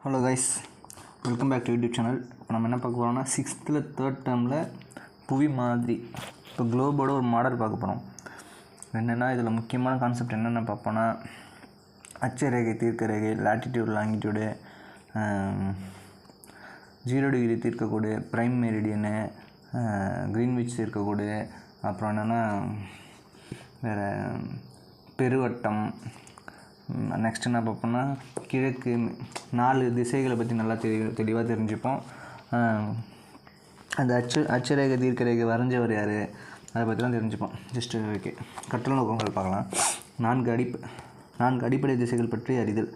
Hello guys welcome back to YouTube channel இப்போ நம்ம என்ன பார்க்க போகிறோம்னா சிக்ஸ்த்தில் தேர்ட் டேர்மில் புவி மாதிரி இப்போ குளோபோட ஒரு மாடல் பார்க்க போகிறோம் என்னென்னா இதில் முக்கியமான கான்செப்ட் என்னென்ன பார்ப்போன்னா அச்சரேகை தீர்க்க ரேகை லாட்டிடியூட் லாங்கிடியூடு ஜீரோ டிகிரி தீர்க்கக்கூடு ப்ரைம் மெரிடியனு க்ரீன்விச் தீர்க்கக்கூடு அப்புறம் என்னென்னா வேறு பெருவட்டம் நெக்ஸ்ட் என்ன பார்ப்போம்னா கிழக்கு நாலு திசைகளை பற்றி நல்லா தெளி தெளிவாக தெரிஞ்சுப்போம். அந்த அச்சு அச்சரேகை தீர்க்கரேகை வரைஞ்சவர் யார்? அதை பற்றிலாம் தெரிஞ்சுப்போம். ஜஸ்ட் ஓகே கற்றல் நோக்கங்கள் பார்க்கலாம். நான்கு அடிப்ப நான்கு அடிப்படை திசைகள் பற்றி அறிதல்.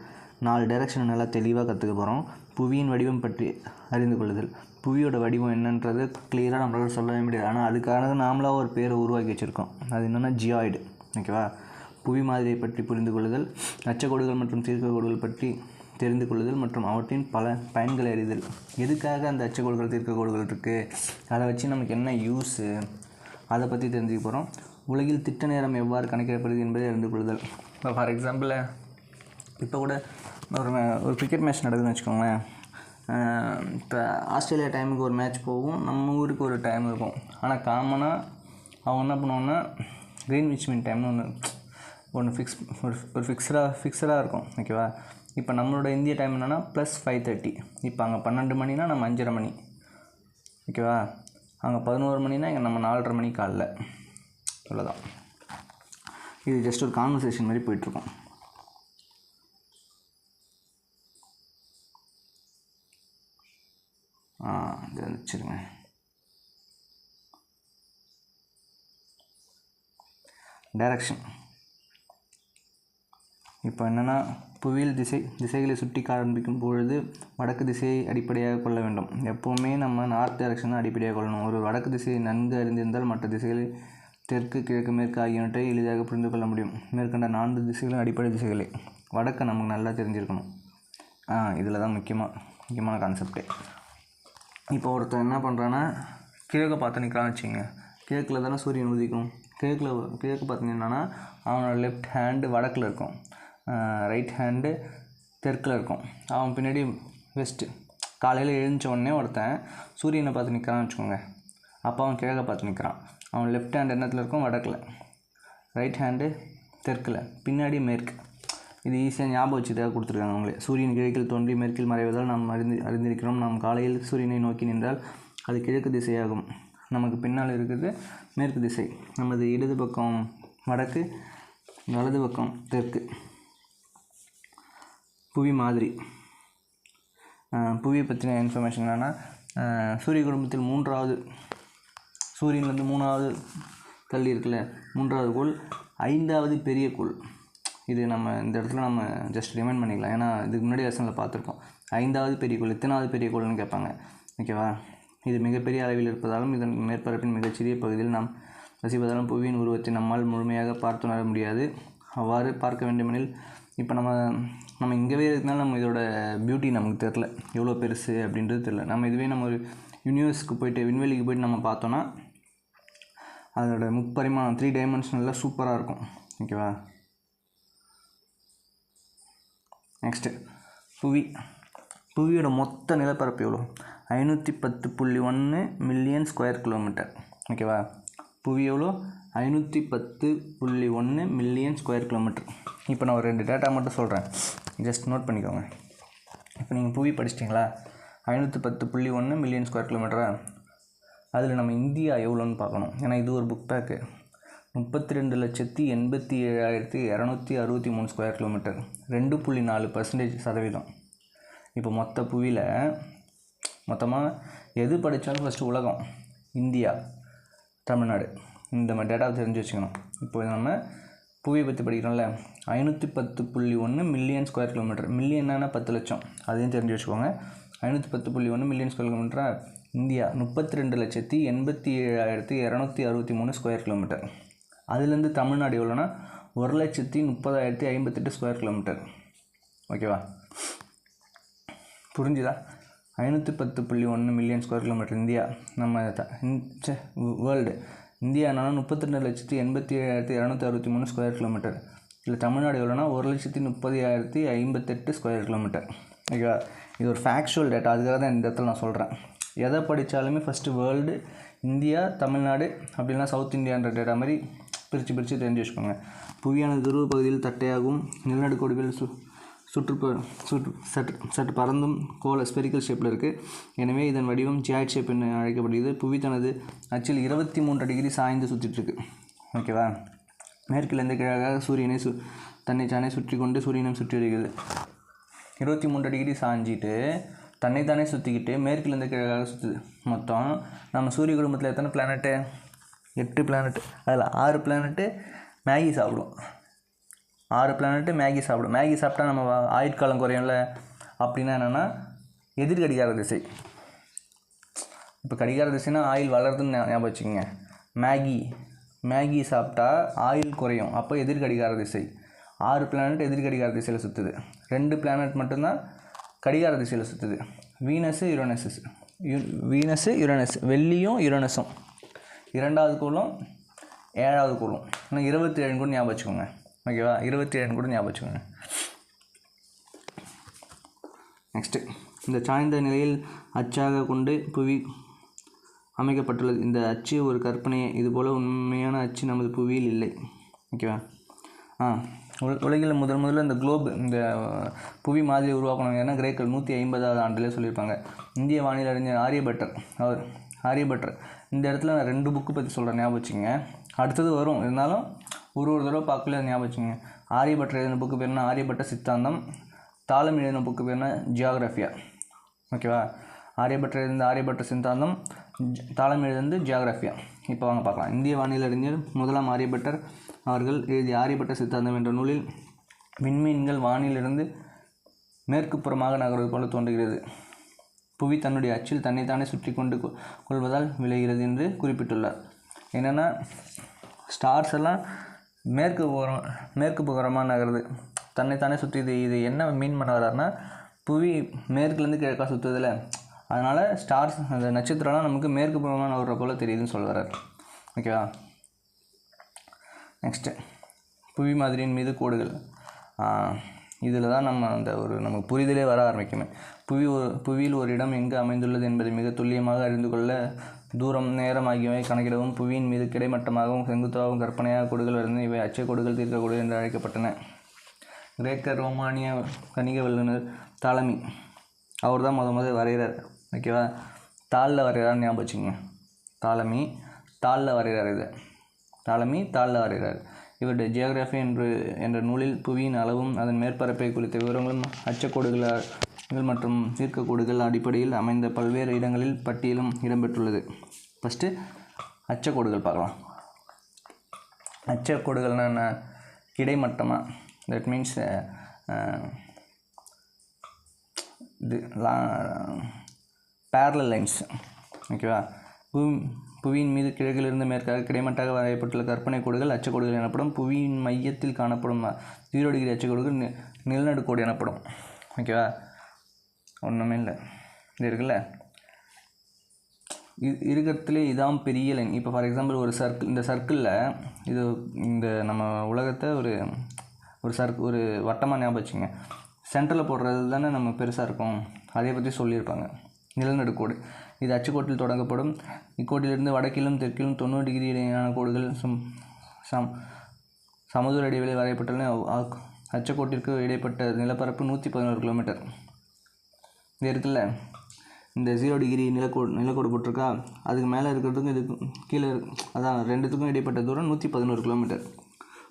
நாலு டைரக்ஷனை நல்லா தெளிவாக கற்றுக்க போகிறோம் புவியின் வடிவம் பற்றி அறிந்து கொள்ளுதல். புவியோட வடிவம் என்னன்றது கிளியராக நம்மளால் சொல்லவே முடியாது. ஆனால் அதுக்காக நாமளாக ஒரு பேரை உருவாக்கி வச்சுருக்கோம். அது என்னென்னா ஜியாய்டு ஓகேவா புவி மாதிரியை பற்றி புரிந்து கொள்ளுதல் அச்சக்கோடுகள் மற்றும் தீர்க்கக்கோடுகள் பற்றி தெரிந்து கொள்ளுதல் மற்றும் அவற்றின் பல பயன்களை அறிதல். எதுக்காக அந்த அச்சக்கோடுகள் தீர்க்கக்கோடுகள் இருக்குது அதை வச்சு நமக்கு என்ன யூஸு அதை பற்றி தெரிஞ்சுக்க போகிறோம் உலகில் திட்ட நேரம் எவ்வாறு கணக்கிடப்படுது என்பதை அறிந்து கொள்ளுதல். இப்போ ஃபார் எக்ஸாம்பிள் இப்போ கூட ஒரு மே- ஒரு கிரிக்கெட் மேட்ச் நடக்குதுன்னு வச்சுக்கோங்களேன். இப்போ ஆஸ்திரேலியா டைமுக்கு ஒரு மேட்ச் போகும் நம்ம ஊருக்கு ஒரு டைம் இருக்கும். ஆனால் காமனாக அவங்க என்ன பண்ணுவாங்கன்னா க்ரீன்விச் மீன் டைம்னு ஒன்று ஒன்று ஃபிக்ஸ் ஒரு ஒரு ஃபிக்ஸ்டாக ஃபிக்ஸ்டாக இருக்கும் ஓகேவா இப்போ நம்மளோட இந்திய டைம் என்னென்னா ப்ளஸ் ஃபைவ் தேர்ட்டி இப்போ அங்கே பன்னெண்டு மணினா நம்ம அஞ்சரை மணி. ஓகேவா அங்கே பதினோரு மணினா இங்கே நம்ம நாலரை மணி காலைல. அவ்வளோதான் இது ஜஸ்ட் ஒரு கான்வர்சேஷன் மாதிரி போயிட்டுருக்கோம். ஆ இது வச்சுருங்க. டைரக்ஷன் இப்போ என்னென்னா புவியியல் திசை திசைகளை சுட்டி காண்பிக்கும் பொழுது வடக்கு திசையை அடிப்படையாக கொள்ள வேண்டும். எப்போவுமே நம்ம நார்த் டைரக்ஷனை அடிப்படையாக கொள்ளணும். ஒரு வடக்கு திசையை நன்கு அறிந்திருந்தால் மற்ற திசைகளில் தெற்கு கிழக்கு மேற்கு ஆகியவற்றை எளிதாக புரிந்து கொள்ள முடியும். மேற்கண்ட நான்கு திசைகளும் அடிப்படை திசைகளே. வடக்கை நமக்கு நல்லா தெரிஞ்சிருக்கணும். ஆ இதில் தான் முக்கியமாக முக்கியமான கான்செப்டே இப்போ ஒருத்தர் என்ன பண்ணுறான்னா கிழக்கை பார்த்து நிற்கிறான்னு வச்சுங்க கிழக்கில் தானே சூரியன் உதிக்கும். கிழக்கில் கிழக்கு பார்த்தீங்கன்னா அவனோட லெஃப்ட் ஹேண்டு வடக்கில் இருக்கும். ரைட் ஹேண்டு தெற்கில் இருக்கும். அவன் பின்னாடி வெஸ்ட்டு காலையில் எழுந்த உடனே ஒருத்தன் சூரியனை பார்த்து நிற்கிறான்னு வச்சுக்கோங்க. அப்போ அவன் கிழக்க பார்த்து நிற்கிறான் அவன் லெஃப்ட் ஹேண்ட் என்னத்தில் இருக்கும் வடக்கில். ரைட் ஹேண்டு தெற்கில் பின்னாடி மேற்கு. இது ஈஸியாக ஞாபகம் வச்சுதாக கொடுத்துருக்காங்க அவங்களே. சூரியன் கிழக்கில் தோன்றி மேற்கில் மறைவதால் நாம் அறிந்து அறிந்திருக்கிறோம். நாம் காலையில் சூரியனை நோக்கி நின்றால் அது கிழக்கு திசையாகும். நமக்கு பின்னால் இருக்குது மேற்கு திசை. நமது இடது பக்கம் வடக்கு வலது பக்கம் தெற்கு. புவி மாதிரி. புவியை பற்றின இன்ஃபர்மேஷன் என்னென்னா சூரிய குடும்பத்தில் மூன்றாவது சூரியன்லேருந்து மூணாவது தள்ளி இருக்குல்ல மூன்றாவது கோள் ஐந்தாவது பெரிய கோள். இது நம்ம இந்த இடத்துல நம்ம ஜஸ்ட் ரிமைண்ட் பண்ணிக்கலாம். ஏன்னா இதுக்கு முன்னாடி லெசனில் பார்த்துருக்கோம். ஐந்தாவது பெரிய கோள் எத்தனாவது பெரிய கோள்னு கேட்பாங்க. ஓகேவா இது மிகப்பெரிய அளவில் இருப்பதாலும் இதன் மேற்பரப்பின் மிகச்சிறிய பகுதியில் நாம் வசிப்பதாலும் புவியின் உருவத்தை நம்மால் முழுமையாக பார்த்துணர முடியாது. அவ்வாறு பார்க்க வேண்டுமெனில் இப்போ நம்ம நம்ம இங்கேவே இருக்கனால நம்ம இதோட பியூட்டி நமக்கு தெரில. எவ்வளோ பெருசு அப்படின்றது தெரில. நம்ம இதுவே நம்ம ஒரு யூனிவர்ஸ்க்கு போயிட்டு விண்வெளிக்கு போயிட்டு நம்ம பார்த்தோன்னா அதோட முப்பரிமாணம் த்ரீ டைமென்ஷனில் சூப்பராக இருக்கும். ஓகேவா நெக்ஸ்ட்டு புவி. புவியோட மொத்த நிலப்பரப்பு எவ்வளோ? ஐநூற்றி பத்து புள்ளி ஒன்று மில்லியன் ஸ்கொயர் கிலோமீட்டர் ஓகேவா புவி எவ்வளோ? ஐநூற்றி பத்து புள்ளி ஒன்று மில்லியன் ஸ்கொயர் கிலோமீட்டர் இப்போ நான் ஒரு ரெண்டு டேட்டா மட்டும் சொல்கிறேன் ஜஸ்ட் நோட் பண்ணிக்கோங்க. இப்போ நீங்கள் புவி படிச்சிட்டிங்களா? ஐநூற்றி பத்து புள்ளி ஒன்று மில்லியன் ஸ்கொயர் கிலோமீட்டரா அதில் நம்ம இந்தியா எவ்வளோன்னு பார்க்கணும். ஏன்னா இது ஒரு புக் பேக்கு முப்பத்தி ரெண்டு லட்சத்தி எண்பத்தி ஏழாயிரத்தி இரநூத்தி அறுபத்தி மூணு ஸ்கொயர் கிலோமீட்டர் ரெண்டு புள்ளி நாலு பர்சன்டேஜ் சதவீதம். இப்போ மொத்த புவியில் மொத்தமாக எது படித்தாலும் ஃபஸ்ட்டு உலகம் இந்தியா தமிழ்நாடு. இந்த மாதிரி டேட்டா தெரிஞ்சு வச்சுக்கணும். இப்போ நம்ம புவியை பற்றி படிக்கிறோம்ல. ஐநூற்றி பத்து புள்ளி ஒன்று மில்லியன் ஸ்கொயர் கிலோமீட்டர் மில்லியன்னா பத்து லட்சம். அதையும் தெரிஞ்சு வச்சுக்கோங்க. ஐநூற்றி பத்து புள்ளி ஒன்று மில்லியன் ஸ்கொயர் கிலோமீட்டரா இந்தியா. முப்பத்தி ரெண்டு லட்சத்தி எண்பத்தி ஏழாயிரத்தி இரநூத்தி அறுபத்தி மூணு ஸ்கொயர் கிலோமீட்டர் அதுலேருந்து தமிழ்நாடு எவ்வளோன்னா? ஒரு லட்சத்தி முப்பதாயிரத்தி ஐம்பத்தெட்டு ஸ்கொயர் கிலோமீட்டர் ஓகேவா? புரிஞ்சுதா? ஐநூற்றி பத்து புள்ளி ஒன்று மில்லியன் ஸ்கொயர் கிலோமீட்டர் இந்தியா. நம்ம வேர்ல்டு இந்தியானாலும் முப்பத்தி ரெண்டு லட்சத்தி எண்பத்தி ஏழாயிரத்தி இரநூத்தி அறுபத்தி மூணு ஸ்கொயர் கிலோமீட்டர் இல்லை தமிழ்நாடு எவ்வளோனா ஒரு லட்சத்தி முப்பதாயிரத்தி ஐம்பத்தெட்டு ஸ்கொயர் கிலோமீட்டர் ஓகேவா? இது ஒரு ஃபேக்சுவல் டேட்டா அதுக்காக தான் இந்த இடத்துல நான் சொல்கிறேன் எதை படித்தாலுமே ஃபஸ்ட்டு வேர்ல்டு இந்தியா தமிழ்நாடு அப்படின்னா சவுத் இந்தியான்ற டேட்டா மாதிரி பிரித்து பிரித்து தெரிஞ்சு வச்சுக்கோங்க. புவியானது துருவ பகுதியில் தட்டையாகவும் நிலநடுக்கோடுகள் சு சுற்றுப்பு சுற்று சற்று சற்று பறந்தும் கோல ஸ்பெரிக்கல் ஷேப்பில் இருக்குது எனவே இதன் வடிவம் ஜியாய்ட் ஷேப் என்று அழைக்கப்படுகிறது. புவி தனது அச்சில் இருபத்தி மூன்று டிகிரி சாய்ந்து சுற்றிட்டு இருக்கு. ஓகேவா மேற்கிலிருந்து கிழக்காக சூரியனை சு தன்னை தானே சுற்றி கொண்டு சூரியனும் சுற்றி வருகிறது. இருபத்தி மூன்று டிகிரி சாஞ்சிட்டு தன்னைத்தானே சுற்றிக்கிட்டு மேற்கிலேருந்து கிழக்காக சுற்றுது மொத்தம் நம்ம சூரிய குடும்பத்தில் எத்தனை பிளானட்டு எட்டு பிளானட்டு அதில் ஆறு பிளானட்டு மேகி சாப்பிடும். ஆறு பிளானட்டு மேகி சாப்பிடும். மேகி சாப்பிட்டா நம்ம ஆயுட்காலம் குறையும்ல? அப்படின்னா என்னென்னா எதிர் கடிகார திசை. இப்போ கடிகார திசைனா ஆயில் வளருதுன்னு ஞாபகம் வச்சுக்கோங்க. மேகி. மேகி சாப்பிட்டா ஆயில் குறையும். அப்போ எதிர் கடிகார திசை. ஆறு பிளானட் எதிர் கடிகார திசையில் சுற்றுது ரெண்டு பிளானட் மட்டும்தான் கடிகார திசையில் சுற்றுது வீனஸு யுரனஸஸ் யு வீனஸு யுரனஸ். வெள்ளியும் யுரனஸும். இரண்டாவது கோளும் ஏழாவது கோளும் இன்னும் இருபத்தி ஏழு கூட ஞாபகம் வச்சுக்கோங்க. ஓகேவா? இருபத்தி ஏழு கூட ஞாபகம் வச்சுக்கோங்க. நெக்ஸ்ட்டு இந்த சாய்ந்த நிலையில் அச்சாக கொண்டு புவி அமைக்கப்பட்டுள்ளது. இந்த அச்சு ஒரு கற்பனையே. இதுபோல் உண்மையான அச்சு நமது புவியில் இல்லை. ஓகேவா? ஆ. உலகில் முதல் முதல்ல இந்த குளோப் இந்த புவி மாதிரி உருவாக்கணும். ஏன்னா கிரேக்கர் நூற்றி ஐம்பதாவது ஆண்டிலே சொல்லியிருப்பாங்க. இந்திய வானிலை அறிஞர் ஆரியபட்டர் அவர் ஆரியபட்டர். இந்த இடத்துல நான் ரெண்டு புக்கு பற்றி சொல்கிறேன் ஞாபகம் வச்சுங்க அடுத்தது வரும். இருந்தாலும் ஒரு ஒரு தடவை பார்க்கல ஞாபகம் வச்சுங்க. ஆரியபட்டர் எழுதின புக்கு பேர் என்ன? ஆரியபட்ட சித்தாந்தம். தாளம் எழுதின புக்கு பேர் என்ன? ஜியாகிரஃபியா ஓகேவா ஆரியபட்டர் எழுந்த ஆரியபட்ட சித்தாந்தம் தாளம் எழுதிருந்து ஜியாகிரஃபியா இப்போ வாங்க பார்க்கலாம். இந்திய வானிலை அறிஞர் முதலாம் ஆரியபட்டர் அவர்கள் எழுதிய ஆரியபட்ட சித்தாந்தம் என்ற நூலில் விண்மீன்கள் வானிலிருந்து மேற்கு புறமாக நகர்வது போல தோன்றுகிறது. புவி தன்னுடைய அச்சில் தன்னைத்தானே சுற்றி கொண்டு கொள்வதால் விளைகிறது என்று குறிப்பிட்டுள்ளார். என்னென்னா ஸ்டார்ஸ் எல்லாம் மேற்கு புறம் மேற்கு புறமாக நகருது. தன்னைத்தானே சுற்றி இது இது என்ன மீன் பண்ண வர்றாருன்னா புவி மேற்குலேருந்து கிழக்காக சுற்றுதில்ல அதனால் ஸ்டார்ஸ் அந்த நட்சத்திரம்லாம் நமக்கு மேற்கு புறமாக நகர்ற போல் தெரியுதுன்னு சொல்ல ஓகேவா? நெக்ஸ்ட்டு புவி மாதிரியின் மீது கோடுகள். இதில் தான் நம்ம அந்த ஒரு நமக்கு புரிதலே வர ஆரம்பிக்குமே. புவி ஒரு புவியில் ஒரு இடம் எங்கு அமைந்துள்ளது என்பதை மிக துல்லியமாக அறிந்து கொள்ள தூரம் நேரம் ஆகியவை கணக்கிடவும் புவியின் மீது கிடைமட்டமாகவும் செங்குத்தாகவும் கற்பனையாக கோடுகள் வருந்தன இவை அச்சை கோடுகள் என்று அழைக்கப்பட்டன. கிரேக்க ரோமானிய கணிக வல்லுநர் தலைமை அவர் தான் முத முதல் வரைகிறார் ஓகேவா தாளில் வரைகிறார் ஞாபகம் வச்சுக்கோங்க. தாளமி தாளில் வரைகிறார் இது. தாளமி தாளில் வரைகிறார். இவருடைய ஜியோகிராஃபி என்று என்ற நூலில் புவியின் அளவும் அதன் மேற்பரப்பை குறித்த விவரங்களும் அச்சக்கோடுகள் மற்றும் தீர்க்கக்கோடுகள் அடிப்படையில் அமைந்த பல்வேறு இடங்களில் பட்டியலும் இடம்பெற்றுள்ளது. ஃபஸ்ட்டு அச்சக்கோடுகள் பார்க்கலாம். அச்சக்கோடுகள்னா என்ன? கிடைமட்டமாக தட் மீன்ஸ் இது பேரல லைன்ஸ் ஓகேவா பூமி புவியின் மீது கிழக்கிலிருந்து மேற்காக கிடைமட்டாக வரையப்பட்டுள்ள கற்பனை கோடுகள் அச்சக்கோடுகள் எனப்படும். புவியின் மையத்தில் காணப்படும் ஜீரோ டிகிரி அச்சக்கோடுகள் நி நிலநடுக்கோடு எனப்படும். ஓகேவா ஒன்றுமே இல்லை. இது இருக்குல்ல? இது இருக்கிறதுலே இதான் பெரிய லைன் இப்போ ஃபார் எக்ஸாம்பிள் ஒரு சர்க்கிள் இந்த சர்க்கிளில் இது இந்த நம்ம உலகத்தை ஒரு ஒரு சர்க் ஒரு வட்டமாக ஞாபகம் வச்சுங்க. சென்டரில் போடுறது தானே நம்ம பெருசாக இருக்கும். அதை பற்றி சொல்லியிருப்பாங்க. நிலநடுக்கோடு. இது அச்சுக்கோட்டில் தொடங்கப்படும். இக்கோட்டிலிருந்து வடக்கிலும் தெற்கிலும் தொண்ணூறு டிகிரி இடையிலான கோடுகள் சம் சம் சமதூர இடைவெளி வரையப்பட்டுள்ள அக்- அச்சக்கோட்டிற்கு இடைப்பட்ட நிலப்பரப்பு நூற்றி பதினோரு கிலோமீட்டர். இது இருக்குல்ல இந்த ஜீரோ டிகிரி நிலக்கோடு நிலக்கோடு போட்டிருக்கா. அதுக்கு மேலே இருக்கிறதுக்கும் இதுக்கு கீழே இருக்கு- அதான் ரெண்டுத்துக்கும் இடைப்பட்ட தூரம் நூற்றி பதினோரு கிலோமீட்டர்.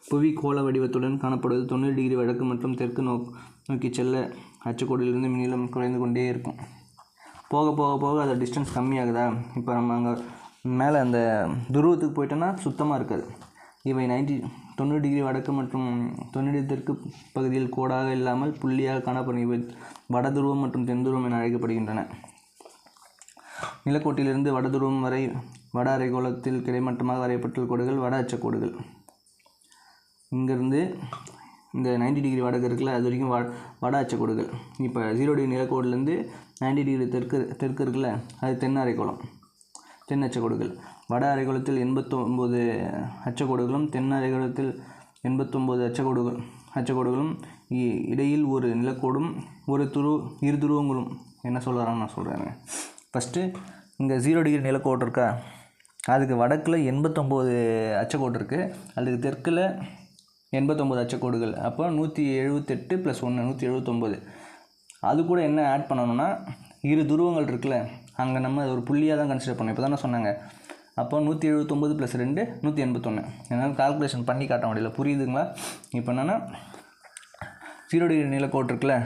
புவி கோள வடிவத்துடன் காணப்படுவது தொண்ணூறு டிகிரி வடக்கு மற்றும் தெற்கு நோக் நோக்கி செல்ல அச்சுக்கோடிலிருந்து நீளம் குறைந்து கொண்டே இருக்கும். போக போக போக அது டிஸ்டன்ஸ் கம்மியாகுதா? இப்போ நம்ம அங்கே மேலே அந்த துருவத்துக்கு போயிட்டோன்னா சுத்தமாக இருக்காது. இவை நைன்டி தொண்ணூறு டிகிரி வடக்கு மற்றும் தொண்ணூறு தெற்கு பகுதியில் கோடாக இல்லாமல் புள்ளியாக காணப்படும். இவை வட துருவம் மற்றும் தென் துருவம் என அழைக்கப்படுகின்றன. நிலக்கோட்டிலிருந்து வட துருவம் வரை வட அரைக்கோளத்தில் கிடைமட்டமாக வரையப்பட்டுள்ள கோடுகள் வட அச்சக்கோடுகள் இங்கேருந்து இந்த 90 டிகிரி வடக்கு இருக்குல்ல அது வரைக்கும் வட வட அச்சக்கோடுகள் இப்போ ஜீரோ டிகிரி நிலக்கோடுலேருந்து 90 டிகிரி தெற்கு தெற்கு இருக்குல்ல அது தென் அரைக்கோளம் தென் அச்சக்கோடுகள். வட அரைக்கோளத்தில் எண்பத்தொம்போது அச்சக்கோடுகளும் தென் அரைக்கோளத்தில் எண்பத்தொம்போது அச்சக்கோடுகள் அச்சக்கோடுகளும் இ- இடையில் ஒரு நிலக்கோடும் ஒரு துரு இரு துருவங்களும். என்ன சொல்கிறான்னு நான் சொல்கிறேங்க ஃபஸ்ட்டு இங்கே ஜீரோ டிகிரி நிலக்கோடு இருக்கா? அதுக்கு வடக்கில் எண்பத்தொம்போது அச்சக்கோடு இருக்குது அதுக்கு தெற்கில் எண்பத்தொம்போது அச்சக்கோடுகள். அப்போ நூற்றி எழுபத்தெட்டு ப்ளஸ் ஒன்று நூற்றி எழுபத்தொம்போது அது கூட என்ன ஆட் பண்ணணும்னா இரு துருவங்கள் இருக்குல்ல அங்கே நம்ம ஒரு புள்ளியாக தான் கன்சிடர் பண்ணோம் இப்போ தானே சொன்னாங்க. அப்போ நூற்றி எழுபத்தொம்பது ப்ளஸ் ரெண்டு நூற்றி எண்பத்தொன்று என்னால் கால்குலேஷன் பண்ணி காட்ட முடியல. புரியுதுங்களா? இப்போ என்னென்னா ஜீரோ டிகிரி நிலக்கோட்டு இருக்குல்ல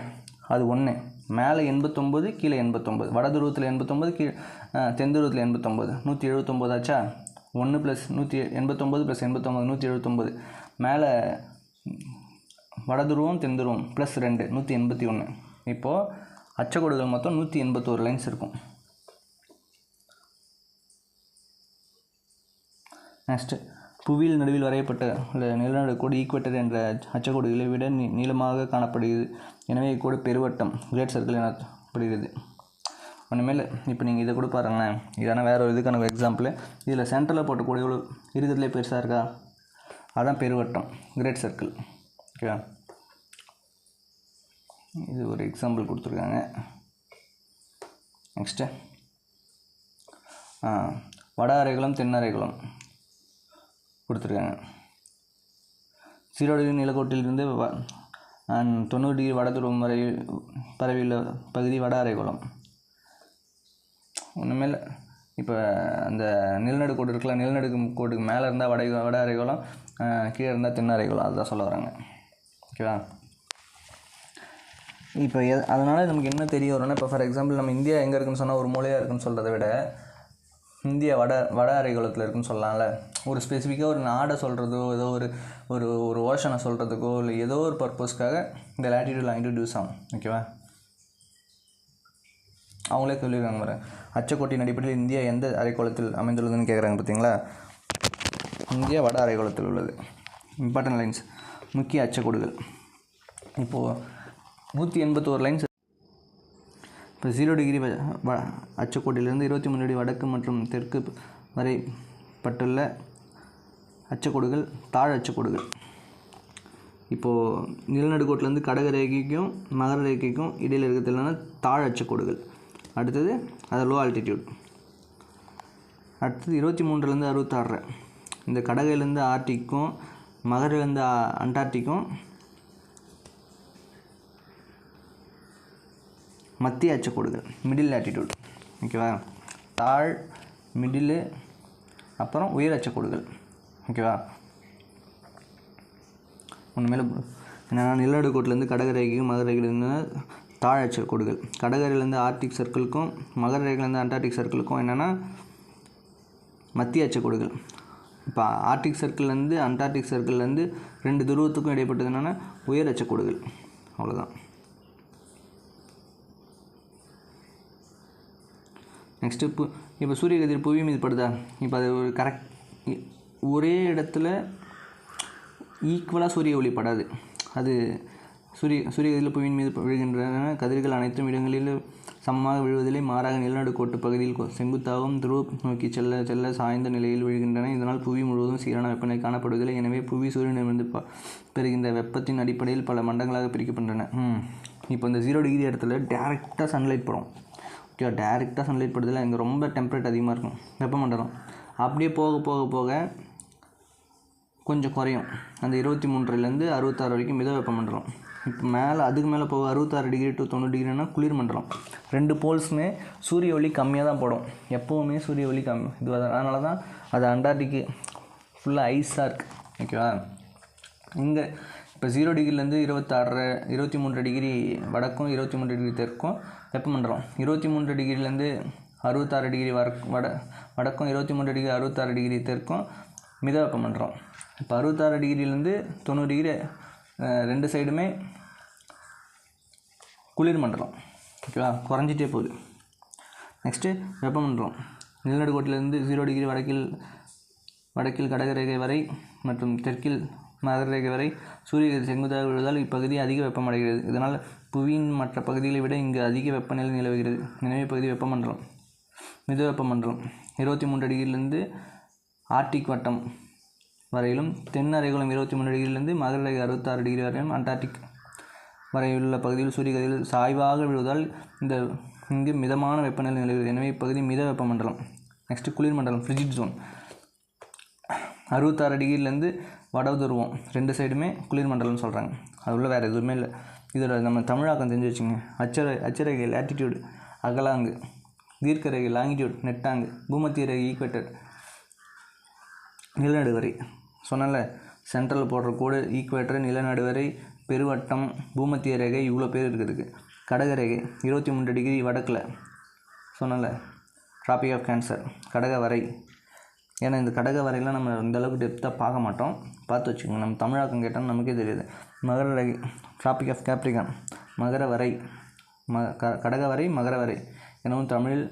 அது ஒன்று மேலே எண்பத்தொம்போது கீழே எண்பத்தொம்போது வட துருவத்தில் எண்பத்தொம்போது கீழே தென் துருவத்தில் எண்பத்தொம்போது நூற்றி எழுபத்தொம்போதாச்சா ஒன்று ப்ளஸ் நூற்றி எண்பத்தொம்போது ப்ளஸ் எண்பத்தொம்போது நூற்றி எழுபத்தொம்பது மேலே வட துருவம் தென் துருவம் ப்ளஸ் ரெண்டு நூற்றி எண்பத்தி ஒன்று இப்போது அச்சக்கோடுகள் மொத்தம் நூற்றி எண்பத்தோரு லைன்ஸ் இருக்கும். நெக்ஸ்ட்டு புவியில் நடுவில் வரையப்பட்ட நிலநடு கோடு ஈக்குவேட்டர் என்ற அச்சக்கோடுகளை விட நீ நீளமாக காணப்படுகிறது. எனவே இக்கோடு பெருவட்டம் கிரேட் சர்க்கிள் எனப்படுகிறது. ஒன்றுமேல இப்போ நீங்கள் இதை கூட பாருங்களேன். இதான வேறு ஒரு இதுக்கான எக்ஸாம்பிள் இதில் சென்டரில் போட்ட கூட எவ்வளோ இருக்கிறதுலே பெருசாக இருக்கா? அதான் பெருவட்டம் கிரேட் சர்க்கிள் ஓகேவா இது ஒரு எக்ஸாம்பிள் கொடுத்துருக்காங்க. நெக்ஸ்ட்டு வட அரைக்குளம் தென் அரைக்குளம் கொடுத்துருக்காங்க ஜீரோ டிகிரி நிலக்கோட்டிலிருந்து தொண்ணூறு டிகிரி வடதுருவம் வரை பரவியுள்ள பகுதி வட அரைக்குளம் ஒன்றுமே இல்லை. இப்போ அந்த நிலநடுக்கோடு இருக்குல்ல நிலநடுக்கு கோட்டுக்கு மேலே இருந்தால் வட வட அரைக்குளம் கீழே இருந்தால் தென் அரைக்குளம் அதுதான் சொல்ல வராங்க ஓகேவா இப்போ எ அதனால் நமக்கு என்ன தெரிய வரும்னா இப்போ ஃபார் எக்ஸாம்பிள் நம்ம இந்தியா எங்கே இருக்குன்னு சொன்னால் ஒரு மூலையாக இருக்குன்னு சொல்கிறத விட இந்தியா வட வட அரைகுளத்தில் இருக்குன்னு சொல்லலாம்ல. ஒரு ஸ்பெசிஃபிக்காக ஒரு நாடை சொல்கிறதோ ஏதோ ஒரு ஒரு ஒரு ஓஷனை சொல்கிறதுக்கோ இல்லை ஏதோ ஒரு பர்பஸ்க்காக இந்த லேட்டிடியூட் லாங்கிடியூட் யூஸ் ஆகும் ஓகேவா அவங்களே சொல்லியிருக்காங்க பாரு. அச்சக்கோட்டின் அடிப்படையில் இந்தியா எந்த அரைக்கோளத்தில் அமைந்துள்ளதுன்னு கேட்குறாங்க பார்த்தீங்களா இந்தியா வட அரைக்கோளத்தில் உள்ளது. இம்பார்ட்டன்ட் லைன்ஸ் முக்கிய அச்சக்கோடுகள். இப்போது நூற்றி எண்பத்தோரு லைன்ஸ் இப்போ ஜீரோ டிகிரி வ வ- அச்சக்கோட்டிலிருந்து இருபத்தி மூணு டிகிரி வடக்கு மற்றும் தெற்கு வரை பட்டுள்ள அச்சக்கோடுகள் தாழ் அச்சக்கோடுகள். இப்போது நிலநடுக்கோட்டிலேருந்து கடக ரேகைக்கும் மகர ரேகைக்கும் இடையில் இருக்கிறதுலனா தாழ் அச்சக்கோடுகள். அடுத்தது அது லோ ஆல்டிடியூட் அடுத்தது இருபத்தி மூன்றுலேருந்து அறுபத்தாறு. இந்த கடகையிலேருந்து ஆர்டிக்கும் மகரிலேருந்து அண்டார்டிக்கும் மத்திய அச்சக்கோடுகள் மிடில் லேட்டிடியூட் ஓகேவா தாழ் மிடிலு அப்புறம் உயர் அச்சக்கோடுகள் ஓகேவா ஒன்று மேலே என்னென்னா நிலநடுக்கோட்டிலேருந்து கடகரேகைக்கும் மகரேகையிலேருந்து தாழ் அச்சக்கோடுகள் கடகரையிலேருந்து ஆர்டிக் சர்க்கிளுக்கும் மகர ரேகையிலேருந்து அண்டார்டிக் சர்க்கிளுக்கும் என்னென்னா மத்திய அச்சக்கோடுகள் இப்போ ஆர்டிக் சர்க்கிள்லேருந்து அண்டார்டிக் சர்க்கிள்லேருந்து ரெண்டு துருவத்துக்கும் இடைப்பட்டது என்னென்னா உயர் அச்சக்கோடுகள் அவ்வளோதான் நெக்ஸ்ட்டு பு இப்போ சூரிய கதிர் புவி மீது படுதா? இப்போ அது ஒரு கரெக்ட் ஒரே இடத்துல ஈக்குவலாக சூரிய ஒளி படாது. அது சூரிய சூரிய கதிரில் புவியின் மீது விழுகின்றன. கதிர்கள் அனைத்தும் இடங்களில் சமமாக விழுவதில்லை. மாறாக நிலநடுக்கோட்டு பகுதியில் செங்குத்தாகவும் துருவ நோக்கி செல்ல செல்ல சாய்ந்த நிலையில் விழுகின்றன. இதனால் புவி முழுவதும் சீரான வெப்பநிலை காணப்படுவதில்லை. எனவே புவி சூரியனிலிருந்து ப பெறுகின்ற வெப்பத்தின் அடிப்படையில் பல மண்டங்களாக பிரிக்கப்படுகின்றன இப்போ இந்த ஜீரோ டிகிரி இடத்துல டேரெக்டாக சன்லைட் போகிறோம் டேரெக்டாக சன்லைட் படுறதுல இங்கே ரொம்ப டெம்பரேட் அதிகமாக இருக்கும். வெப்பமண்டலம். அப்படியே போக போக போக கொஞ்சம் குறையும். அந்த இருபத்தி மூன்றுலேருந்து அறுபத்தாறு வரைக்கும் மித வெப்பமண்டலம். இப்போ மேலே அதுக்கு மேலே போக அறுபத்தாறு டிகிரி டு தொண்ணூறு டிகிரினா குளிர் மண்டலம். ரெண்டு போல்ஸுமே சூரிய ஒளி கம்மியாக தான் போடும். எப்போவுமே சூரிய ஒளி கம்மி தான். அதனால தான் அது அண்டார்டிக்கு ஃபுல்லாக ஐஸாக இருக்குது ஓகேவா இங்கே இப்போ ஜீரோ டிகிரிலேருந்து இருபத்தாறு இருபத்தி மூன்று டிகிரி வடக்கும் இருபத்தி மூன்று டிகிரி தெற்கும் வெப்பமண்டலம் இருபத்தி மூன்று டிகிரிலேருந்து அறுபத்தாறு டிகிரி வட வட வடக்கும் இருபத்தி மூன்று டிகிரி அறுபத்தாறு டிகிரி தெற்கும் மித வெப்பமண்டலம் இப்போ அறுபத்தாறு டிகிரிலேருந்து தொண்ணூறு டிகிரி ரெண்டு சைடுமே குளிர் மண்டலம். ஓகேவா குறைஞ்சிட்டே போகுது. நெக்ஸ்ட்டு வெப்பமண்டலம் நிலநடுக்கோட்டிலிருந்து ஜீரோ டிகிரி வடக்கில் வடக்கில் கடகரேகை வரை மற்றும் தெற்கில் மகரரேகை வரை சூரிய கதிர் செங்குத்தாக விழுவதால் இப்பகுதி அதிக வெப்பமடைகிறது. இதனால் புவியின் மற்ற பகுதிகளை விட இங்கு அதிக வெப்பநிலை நிலவுகிறது. எனவே இப்பகுதி வெப்பமண்டலம் மித வெப்பமண்டலம் இருபத்தி மூன்று டிகிரிலேருந்து ஆர்டிக் வட்டம் வரையிலும் தென் அரைகுளம் இருபத்தி மூணு டிகிரியிலிருந்து மகரரேகை அறுபத்தாறு டிகிரி வரையிலும் அண்டார்டிக் வரையுள்ள பகுதியில் சூரிய கதிர்கள் சாய்வாக விழுவதால் இந்த இங்கு மிதமான வெப்பநிலை நிலவுகிறது. எனவே இப்பகுதி மித வெப்பமண்டலம். நெக்ஸ்ட்டு குளிர்மண்டலம் ஃப்ரிஜிட் ஜோன் அறுபத்தாறு டிகிரிலேருந்து வட துருவம் ரெண்டு சைடுமே குளிர்மண்டலம்னு சொல்கிறாங்க அது உள்ள வேறு எதுவுமே இல்லை. இதோட நம்ம தமிழாக்கம் தெரிஞ்சு வச்சுங்க அச்சர அச்சரேகை லேட்டிடியூடு அகலாங்கு தீர்க்க ரேகை லாங்கிடியூட் நெட்டாங்கு பூமத்திய ரேகை ஈக்குவேட்டர் நிலநடுவரை சொன்னல சென்ட்ரல் போடுற கோடு ஈக்குவேட்டர் நிலநடுவரை பெருவட்டம் பூமத்திய ரேகை இவ்வளோ பேர் இருக்கிறதுக்கு. கடக ரேகை இருபத்தி மூன்று டிகிரி வடக்கில். சொன்னல ட்ராபிக் ஆஃப் கேன்சர் கடக வரை. ஏன்னா இந்த கடக வரையெல்லாம் நம்ம அந்தளவுக்கு டெப்த்தாக பார்க்க மாட்டோம். பார்த்து வச்சுக்கோங்க. நம்ம தமிழாக்கம் கேட்டால் நமக்கே தெரியுது. மகர ரகி டிராபிக் ஆஃப் கேப்ரிகான் மகர வரை ம க கடக வரை மகர வரை எனவும் தமிழில்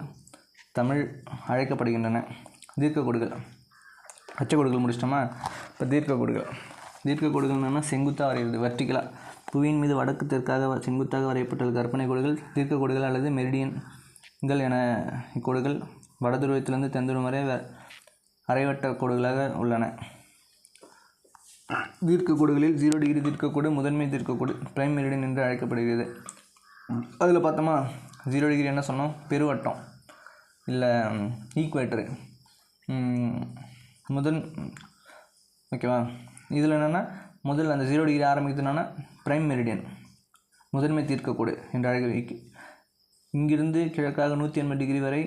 தமிழ் அழைக்கப்படுகின்றன. தீர்க்க கொடுகள். அச்ச கொடுகள் முடிச்சிட்டோமா? இப்போ தீர்க்க கொடுகள். தீர்க்க கொடுகள்னா செங்குத்தாக வரைகிறது வெர்டிக்கலாக புவியின் மீது வடக்கு தெற்காக வ- செங்குத்தாக வரையப்பட்டுள்ள கற்பனை கோடுகள் தீர்க்க கோடுகள் அல்லது மெரிடியன்கள் என இக்கோடுகள். வடதுருவத்திலிருந்து தென்துருவம் வரை வ- அரைவட்ட கோடுகளாக உள்ளன. தீர்க்க கோடுகளில் ஜீரோ டிகிரி தீர்க்கக்கோடு முதன்மை தீர்க்கக்கோடு பிரைம் மெரிடியன் என்று அழைக்கப்படுகிறது. அதில் பார்த்தோமா ஜீரோ டிகிரி என்ன சொன்னோம்? பெருவட்டம். இல்லை ஈக்குவேட்டரு முதல் ஓகேவா இதில் என்னென்னா முதல் அந்த ஜீரோ டிகிரி ஆரம்பிக்கிறது பிரைம் மெரிடியன் முதன்மை தீர்க்கக்கூடு என்று அழைக்க இங்கிருந்து கிழக்காக நூற்றி எண்பது டிகிரி வரை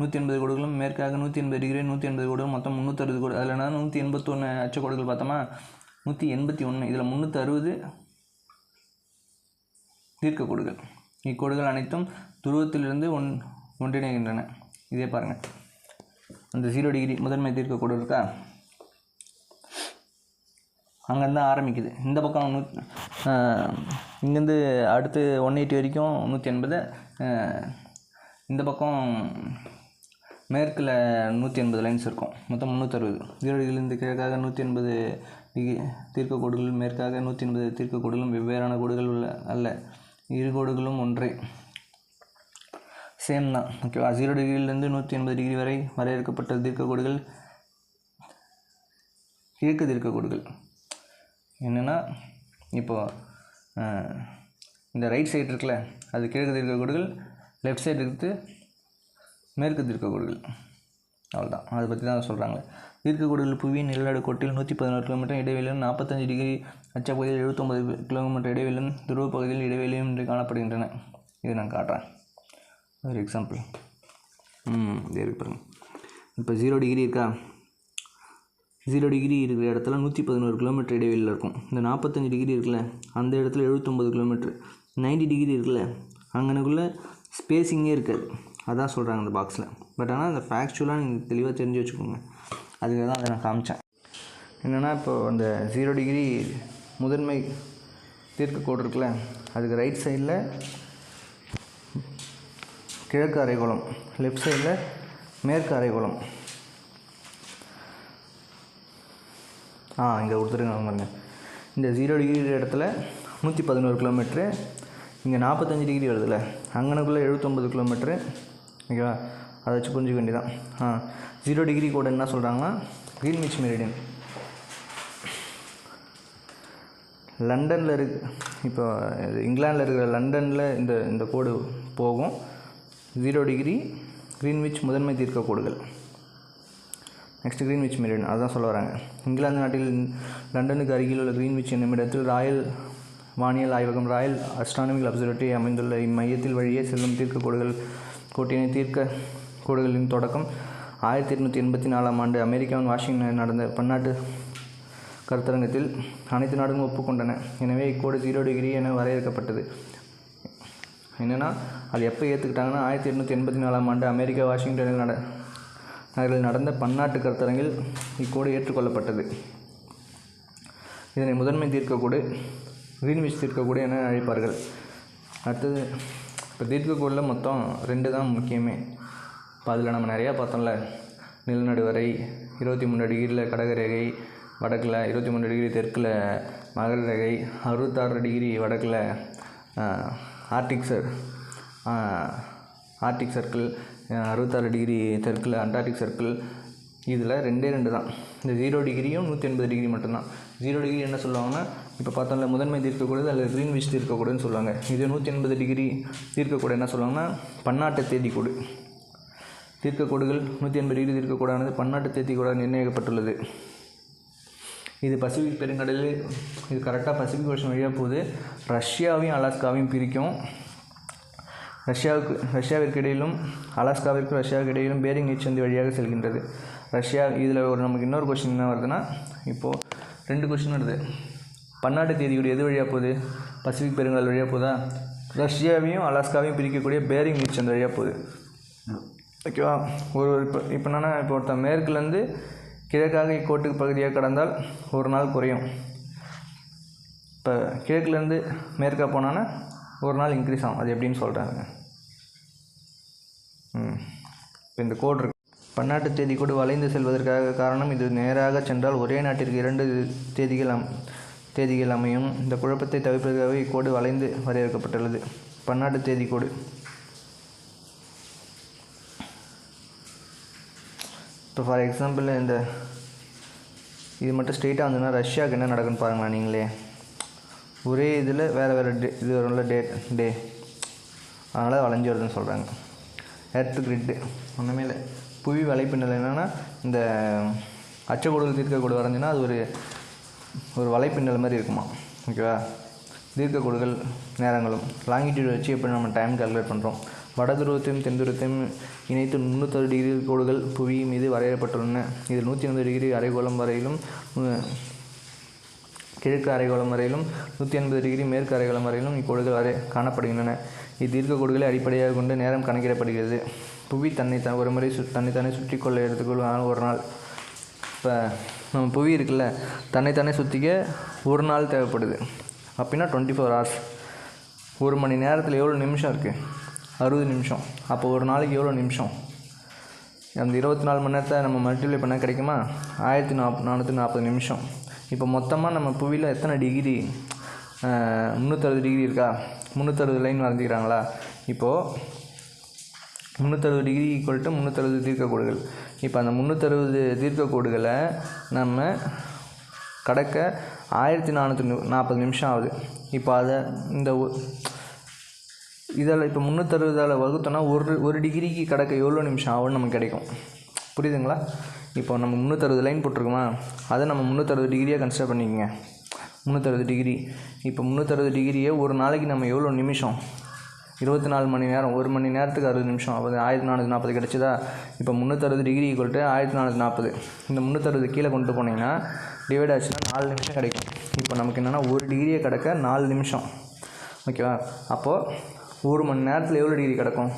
நூற்றி எண்பது கோடுகளும் மேற்காக நூற்றி எண்பது டிகிரி நூற்றி எண்பது கோடுகள் மொத்தம் முந்நூற்றறுபது கோடு. அதில் என்ன நூற்றி எண்பத்தொன்று அச்ச கோடுகள் பார்த்தோமா? நூற்றி எண்பத்தி ஒன்று இதில் முந்நூற்றி அறுபது தீர்க்க கோடுகள் இக்கோடுகள் அனைத்தும் துருவத்திலிருந்து ஒன் ஒன்றிணைகின்றன. இதே பாருங்கள் அந்த ஜீரோ டிகிரி முதன்மை தீர்க்க கோடு இருக்கா? அங்கேருந்து ஆரம்பிக்குது. இந்த பக்கம் நூ இங்கேருந்து அடுத்து ஒன் எயிட்டி வரைக்கும் நூற்றி எண்பது. இந்த பக்கம் மேற்கில் நூற்றி எண்பது லைன்ஸ் இருக்கும். மொத்தம் முந்நூற்றறுபது ஜீரோ கிழக்காக நூற்றி எண்பது டிகிரி தீர்க்க கோடுகள் மேற்காக நூற்றி எண்பது தீர்க்க கோடுகளும் வெவ்வேறான கோடுகள் உள்ள அல்ல. இரு கோடுகளும் ஒன்றே. சேம் தான். ஓகேவா ஜீரோ டிகிரியிலேருந்து நூற்றி எண்பது டிகிரி வரை வரையறுக்கப்பட்ட தீர்க்க கோடுகள் கிழக்கு தீர்க்க கோடுகள். என்னென்னா இப்போது இந்த ரைட் சைடு இருக்குல்ல அது கிழக்கு தீர்க்க கோடுகள் லெஃப்ட் சைடு இருக்குது மேற்கு தீர்க்கக்கூடுகள் அவ்வளோதான் அதை பற்றி தான் சொல்கிறாங்க தீர்க்கக்கூடுகள் புவியின் நிலநடுக்கோட்டில் நூற்றி பதினோரு கிலோமீட்டர் இடைவெளியும் நாற்பத்தஞ்சு டிகிரி அச்சப்பகுதியில் எழுபத்தொம்பது கிலோமீட்டர் இடைவெளியிலும் துருவ பகுதியில் இடைவெளியும் இன்று காணப்படுகின்றன. இது நான் காட்டுறேன். ஒரு எக்ஸாம்பிள் ம் இதே பாருங்க. இப்போ ஜீரோ டிகிரி இருக்கா? ஜீரோ டிகிரி இருக்கிற இடத்துல நூற்றி பதினோரு கிலோமீட்டர் இடைவெளியில் இருக்கும். இந்த நாற்பத்தஞ்சு டிகிரி இருக்குல்ல அந்த இடத்துல எழுபத்தொம்பது கிலோமீட்டர் 90 டிகிரி இருக்குல்ல அங்கனக்குள்ளே ஸ்பேஸிங்கே இருக்காது. அதான் சொல்கிறாங்க அந்த பாக்ஸில் பட் ஆனால் அந்த ஃபேக்சுவலாக நீங்கள் தெளிவாக தெரிஞ்சு வச்சுக்கோங்க. அதுக்கு தான் அதை நான் காமிச்சேன். என்னென்னா இப்போ அந்த ஜீரோ டிகிரி முதன்மை தீர்க்க கோடு இருக்குல்ல அதுக்கு ரைட் சைடில் கிழக்கு அரைக்கோளம் லெஃப்ட் சைடில் மேற்கு அரைக்கோளம் ஆ இங்கே கொடுத்துருக்காங்க பாருங்க. இந்த ஜீரோ டிகிரி இடத்துல நூற்றி பதினோரு கிலோமீட்ரு இங்கே நாற்பத்தஞ்சு டிகிரி வருதுல்ல அங்கனக்குள்ளே எழுபத்தொம்பது கிலோமீட்ரு ஓகேவா? அதை வச்சு புரிஞ்சுக்க வேண்டியதான் ஆ ஜீரோ டிகிரி கோடு என்ன சொல்கிறாங்கன்னா கிரீன்விச் மெரிடியன் லண்டனில் இருக்கு இப்போ இங்கிலாந்தில் இருக்கிற லண்டனில் இந்த இந்த கோடு போகும். ஜீரோ டிகிரி கிரீன்விச் முதன்மை தீர்க்க கோடுகள். நெக்ஸ்ட் கிரீன்விச் மெரிடியன் அதுதான் சொல்ல வராங்க. இங்கிலாந்து நாட்டில் லண்டனுக்கு அருகில் உள்ள கிரீன்விச் என்னும் இடத்தில் ராயல் வானியல் ஆய்வகம் ராயல் அஸ்ட்ரானமிக்கல் அப்சர்வேட்டரி அமைந்துள்ள இம்மையத்தில் வழியே செல்லும் தீர்க்க கோடுகள் கூட்டினை தீர்க்க கோடுகளின் தொடக்கம் ஆயிரத்தி எட்நூற்றி எண்பத்தி நாலாம் ஆண்டு அமெரிக்காவின் வாஷிங்டனில் நடந்த பன்னாட்டு கருத்தரங்கத்தில் அனைத்து நாடுகளும் ஒப்புக்கொண்டன. எனவே இக்கோடு ஜீரோ டிகிரி என வரையறுக்கப்பட்டது. என்னென்னா அது எப்போ ஏற்றுக்கிட்டாங்கன்னா ஆயிரத்தி எட்நூற்றி எண்பத்தி நாலாம் ஆண்டு அமெரிக்கா வாஷிங்டனில் நட நகரில் நடந்த பன்னாட்டு கருத்தரங்கில் இக்கோடு ஏற்றுக்கொள்ளப்பட்டது. இதனை முதன்மை தீர்க்கக்கூடு கிரீன்விச் தீர்க்கக்கூடு என அழைப்பார்கள். அடுத்தது இப்போ தீர்க்கக்கோளில் மொத்தம் ரெண்டு தான் முக்கியமே. இப்போ அதில் நம்ம நிறையா பார்த்தோம்ல. நிலநடுவரை இருபத்தி மூணு டிகிரியில் கடகரேகை வடக்கில் இருபத்தி மூணு டிகிரி தெற்கில் மகர ரேகை அறுபத்தாறு டிகிரி வடக்கில் ஆர்டிக் சர் ஆர்டிக் சர்க்கிள் அறுபத்தாறு டிகிரி தெற்கில் அண்டார்டிக் சர்க்கிள். இதில் ரெண்டே ரெண்டு தான். இந்த ஜீரோ டிகிரியும் நூற்றி எண்பது டிகிரி மட்டும்தான். ஜீரோ டிகிரி என்ன சொல்லுவாங்கன்னா இப்போ பார்த்தோம்ல முதன்மை தீர்க்கக்கூடாது அல்லது க்ரீன்விச் தீர்க்கக்கூடாதுன்னு சொல்லுவாங்க. இது நூற்றி எண்பது டிகிரி தீர்க்கக்கூட என்ன சொல்லுவாங்கன்னா பன்னாட்டு தேதிக்கூடு. தீர்க்கக்கூடுகள் நூற்றி எண்பது டிகிரி தீர்க்கக்கூடானது பன்னாட்டு தேதிக்கூட நிர்ணயிக்கப்பட்டுள்ளது. இது பசிபிக் பெருங்கடலில் இது கரெக்டாக பசிபிக் ஓஷன் வழியாக போகுது. ரஷ்யாவையும் அலாஸ்காவையும் பிரிக்கும். ரஷ்யாவுக்கு ரஷ்யாவிற்கு இடையிலும் அலாஸ்காவிற்கு ரஷ்யாவுக்கு இடையிலும் பேரிங் நீச்சந்தி வழியாக செல்கின்றது. ரஷ்யா இதில் ஒரு நமக்கு இன்னொரு கொஸ்டின் என்ன வருதுன்னா இப்போது ரெண்டு கொஷின் வருது. பன்னாட்டு தேதியுடைய எது வழியாக போகுது? பசிபிக் பெருங்கடல் வழியாக போகுதா? ரஷ்யாவையும் அலாஸ்காவையும் பிரிக்கக்கூடிய பேரிங் நீச்சந்தி வழியாக போகுது. ஓகேவா ஒரு இப்போ இப்போ என்னென்னா இப்போ ஒருத்தன் மேற்குலேருந்து கிழக்காக இக்கோட்டுக்கு பகுதியாக கடந்தால் ஒரு நாள் குறையும். இப்போ கிழக்குலேருந்து மேற்காக போனான்னா ஒரு நாள் இன்க்ரீஸ் ஆகும். அது எப்படின்னு சொல்கிறாங்க ம். இப்போ இந்த கோடு இருக்கு. பன்னாட்டு தேதி கூட வளைந்து செல்வதற்காக காரணம் இது நேராக சென்றால் ஒரே நாட்டிற்கு இரண்டு தேதிகள் தேதிகள் அமையும். இந்த குழப்பத்தை தவிர்ப்பதற்காக இக்கோடு வளைந்து வரையறுக்கப்பட்டுள்ளது. பன்னாட்டு தேதி கோடு இப்போ ஃபார் எக்ஸாம்பிள் இந்த இது மட்டும் ஸ்ட்ரெயிட்டாக வந்ததுன்னா ரஷ்யாவுக்கு என்ன நடக்குன்னு பாருங்களேன் நீங்களே. ஒரே இதில் வேறு வேறு டே இது வரும்ல டேட் டே அதனால் வளைஞ்சு வருதுன்னு சொல்கிறாங்க எர்த்து கிரிட்டு ஒன்றுமே இல்லை. புவி வலைப்பின்னல் என்னென்னா இந்த அச்சக்கோடுகள் தீர்க்கக்கூட வரைஞ்சுன்னா அது ஒரு ஒரு வலைப்பின்னல் மாதிரி இருக்குமா? ஓகேவா? தீர்க்கக்கோடுகள் நேரங்களும். லாங்கிடியூட் வச்சு எப்படி நம்ம டைம் கால்குலேட் பண்ணுறோம் வட துருவத்தையும் தென் துருவத்தையும் இணைத்து முந்நூற்றறு டிகிரி கோடுகள் புவி மீது வரையப்பட்டுள்ளன இதில் நூற்றி ஐம்பது டிகிரி அரைக்கோளம் வரையிலும் கிழக்கு அரைகோளம் வரையிலும் நூற்றி எண்பது டிகிரி மேற்கு அரைகோளம் வரையிலும் இக்கோடுகள் வரை காணப்படுகின்றன. இத்தீர்க்க கோடுகளை அடிப்படையாக கொண்டு நேரம் கணக்கிடப்படுகிறது. புவி தன்னை த ஒரு முறை சு தன்னைத்தானே சுற்றி கொள்ள எடுத்துக்கொள்ளும் ஒரு நாள். இப்போ நம்ம புவி இருக்குல்ல தன்னைத்தானே சுற்றிக்க ஒரு நாள் தேவைப்படுது. அப்படின்னா டுவெண்ட்டி ஃபோர் ஹவர்ஸ் ஒரு மணி நேரத்தில் எவ்வளோ நிமிஷம் இருக்குது அறுபது நிமிஷம். அப்போ ஒரு நாளைக்கு எவ்வளோ நிமிஷம்? அந்த இருபத்தி நாலு மணி நேரத்தை நம்ம மல்டிப்ளை பண்ணால் கிடைக்குமா? ஆயிரத்தி நாப் நானூற்றி நாற்பது நிமிஷம். இப்போ மொத்தமாக நம்ம புவியில் எத்தனை டிகிரி முந்நூற்றறுபது டிகிரி இருக்கா? முந்நூற்றறுபது லைன் வரைஞ்சிக்கிறாங்களா? இப்போது முந்நூற்றறுபது டிகிரி ஈக்குவல் டு முந்நூற்றறுபது தீர்க்கக்கோடுகள் இப்போ அந்த முந்நூற்றறுபது தீர்க்கக்கோடுகளை நம்ம கடக்க ஆயிரத்தி நானூற்றி நாற்பது நிமிஷம் ஆகுது. இப்போ அதை இந்த ஒ- இதில் இப்போ முந்நூற்றறுபதால் வகுத்தோன்னா ஒரு ஒரு டிகிரிக்கு கடக்க எவ்வளோ நிமிஷம் ஆகும்னு நமக்கு கிடைக்கும். புரியுதுங்களா? இப்போ நம்ம முந்நூற்றறுபது லைன் போட்டிருக்கோமா? அதை நம்ம முந்நூற்றறுபது டிகிரியாக கன்சிடர் பண்ணிக்கோங்க. முந்நூற்றறுபது டிகிரி இப்போ முந்நூற்றறுபது டிகிரியை ஒரு நாளைக்கு நம்ம எவ்வளோ நிமிஷம்? இருபத்தி நாலு மணி நேரம் ஒரு மணி நேரத்துக்கு அறுபது நிமிஷம். அப்போ ஆயிரத்தி நானூற்றி நாற்பது கிடச்சிதா? இப்போ முந்நூற்றறுபது டிகிரி ஈக்குவல் ஆயிரத்தி நானூற்றி நாற்பது. இந்த முந்நூற்றறுபது கீழே கொண்டு போனீங்கன்னா டிவைட் ஆச்சுன்னா நாலு நிமிஷம் கிடைக்கும். இப்போ நமக்கு என்னென்னா ஒரு டிகிரியை கிடக்க நாலு நிமிஷம். ஓகேவா? அப்போது ஒரு மணி நேரத்தில் எவ்வளோ டிகிரி கிடக்கும்?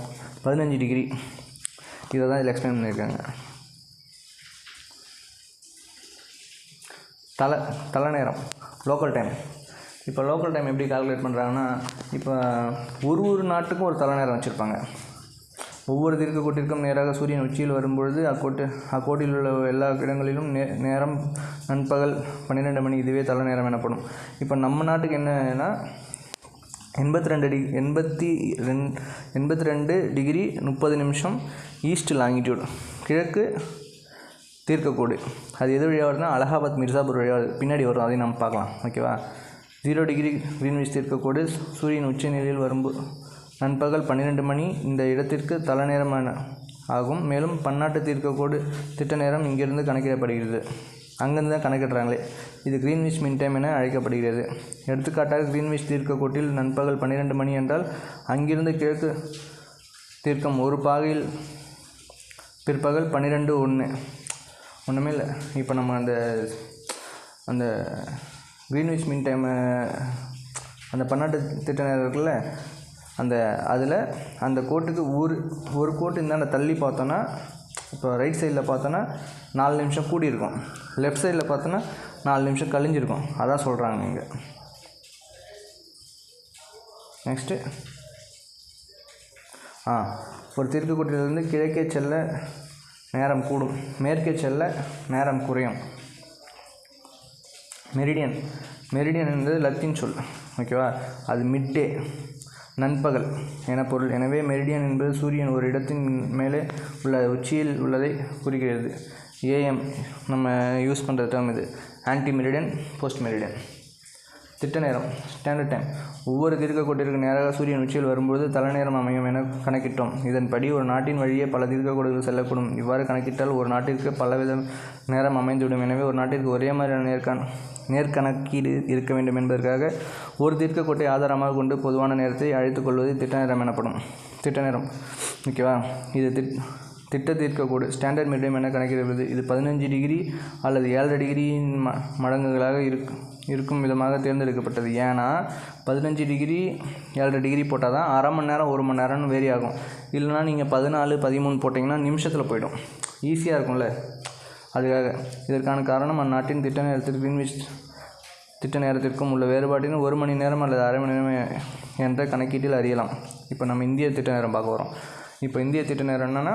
பதினஞ்சு டிகிரி இதை தான் இதில் எக்ஸ்பிளைன் பண்ணியிருக்காங்க. தலை தலை நேரம். லோக்கல் டைம் இப்போ லோக்கல் டைம் எப்படி கால்குலேட் பண்ணுறாங்கன்னா இப்போ ஒரு ஒரு நாட்டுக்கும் ஒரு தலைநேரம் வச்சுருப்பாங்க. ஒவ்வொரு தீர்க்கக்கோட்டிற்கும் நேராக சூரியன் உச்சியில் வரும்பொழுது அக்கோட்டு அக்கோட்டில் உள்ள எல்லா இடங்களிலும் நே நேரம் நண்பகல் பன்னிரெண்டு மணி இதுவே தலை நேரம் எனப்படும். இப்போ நம்ம நாட்டுக்கு என்னன்னா எண்பத்தி ரெண்டு டி எண்பத்தி ரெண் எண்பத்தி ரெண்டு டிகிரி முப்பது நிமிஷம் ஈஸ்ட் லாங்கிடியூட். கிழக்கு தீர்க்கக்கூடு அது எது வழியாக வருதுன்னா அலகாபாத் மிர்சாபூர் வழியாக பின்னாடி வரும். அதையும் நம்ம பார்க்கலாம். ஓகேவா? ஜீரோ டிகிரி கிரீன்விச் தீர்க்கக்கோடு சூரியன் உச்சநிலையில் வரும்போது நண்பகல் பன்னிரெண்டு மணி. இந்த இடத்திற்கு தலைநேரமான ஆகும். மேலும் பன்னாட்டு தீர்க்கக்கோடு திட்ட நேரம் இங்கிருந்து கணக்கிடப்படுகிறது. அங்கேருந்து தான் கணக்கிடுறாங்களே. இது கிரீன்விச் மின் டைம் என அழைக்கப்படுகிறது. எடுத்துக்காட்டாக கிரீன்விச் தீர்க்கக்கோட்டில் நண்பகல் பன்னிரெண்டு மணி என்றால் அங்கிருந்து கிழக்கு தீர்க்கம் ஒரு பாகையில் பிற்பகல் பன்னிரெண்டு ஒன்று ஒன்றுமே இல்லை. இப்போ நம்ம அந்த அந்த க்ரீன்விச் மின் டைமு அந்த பன்னாட்டு திட்டம் இருக்குல்ல அந்த அதில் அந்த கோட்டுக்கு ஒரு ஒரு கோட்டு இந்தாண்ட தள்ளி பார்த்தோன்னா இப்போ ரைட் சைடில் பார்த்தோன்னா நாலு நிமிஷம் கூடி இருக்கும் லெஃப்ட் சைடில் பார்த்தோன்னா நாலு நிமிஷம் கழிஞ்சிருக்கும். அதான் சொல்கிறாங்க இங்கே. நெக்ஸ்ட்டு ஆ ஒரு தீர்க்கக்குட்டியிலிருந்து கிழக்கே செல்ல நேரம் கூடும். மேற்கே செல்ல நேரம் குறையும். மெரிடியன். மெரிடியன் என்பது லத்தீன் சொல். ஓகேவா? அது மிட்டே நண்பகல் என பொருள். எனவே மெரிடியன் என்பது சூரியன் ஒரு இடத்தின் மேலே உள்ள உச்சியில் உள்ளதை குறிக்கிறது. ஏஎம் நம்ம யூஸ் பண்ணுற டேர்ம் இது. ஆன்டி மெரிடியன் போஸ்ட் மெரிடியன் திட்ட நேரம் ஸ்டாண்டர்ட் டைம் ஒவ்வொரு தீர்க்கக்கோட்டிற்கு நேராக சூரியன் உச்சியில் வரும்போது தலைநேரம் அமையும் என கணக்கிட்டோம். இதன்படி ஒரு நாட்டின் வழியே பல தீர்க்கக்கோடுகள் செல்லக்கூடும். இவ்வாறு கணக்கிட்டால் ஒரு நாட்டிற்கு பலவித நேரம் அமைந்துவிடும். எனவே ஒரு நாட்டிற்கு ஒரே மாதிரியான நேர்கண் நேர்கணக்கீடு இருக்க வேண்டும் என்பதற்காக ஒரு தீர்க்கக்கோட்டை ஆதாரமாக கொண்டு பொதுவான நேரத்தை அழைத்துக்கொள்வது திட்ட நேரம் எனப்படும். திட்ட நேரம் ஓகேவா இது திட் திட்ட தீர்க்கக்கூடு ஸ்டாண்டர்ட் மீடியம் என கணக்கிடுவது இது பதினஞ்சு டிகிரி அல்லது ஏழரை டிகிரியின் ம மடங்குகளாக இருக் இருக்கும் விதமாக தேர்ந்தெடுக்கப்பட்டது. ஏன்னா பதினஞ்சு டிகிரி ஏழரை டிகிரி போட்டால் தான் அரை மணி நேரம் ஒரு மணி நேரம்னு வேரி ஆகும். இல்லைனா நீங்கள் பதினாலு பதிமூணு போட்டிங்கன்னா நிமிஷத்தில் போயிடும். ஈஸியாக இருக்கும்ல? அதுக்காக. இதற்கான காரணம் அந்நாட்டின் திட்ட நேரத்திற்கு கிரீன்விச் திட்ட நேரத்திற்கும் உள்ள வேறுபாட்டினை ஒரு மணி நேரம் அல்லது அரை மணி நேரம் என்ற கணக்கீட்டில் அறியலாம். இப்போ நம்ம இந்திய திட்ட நேரம் பார்க்க வரோம் இப்போ இந்திய திட்ட நேரம் என்னென்னா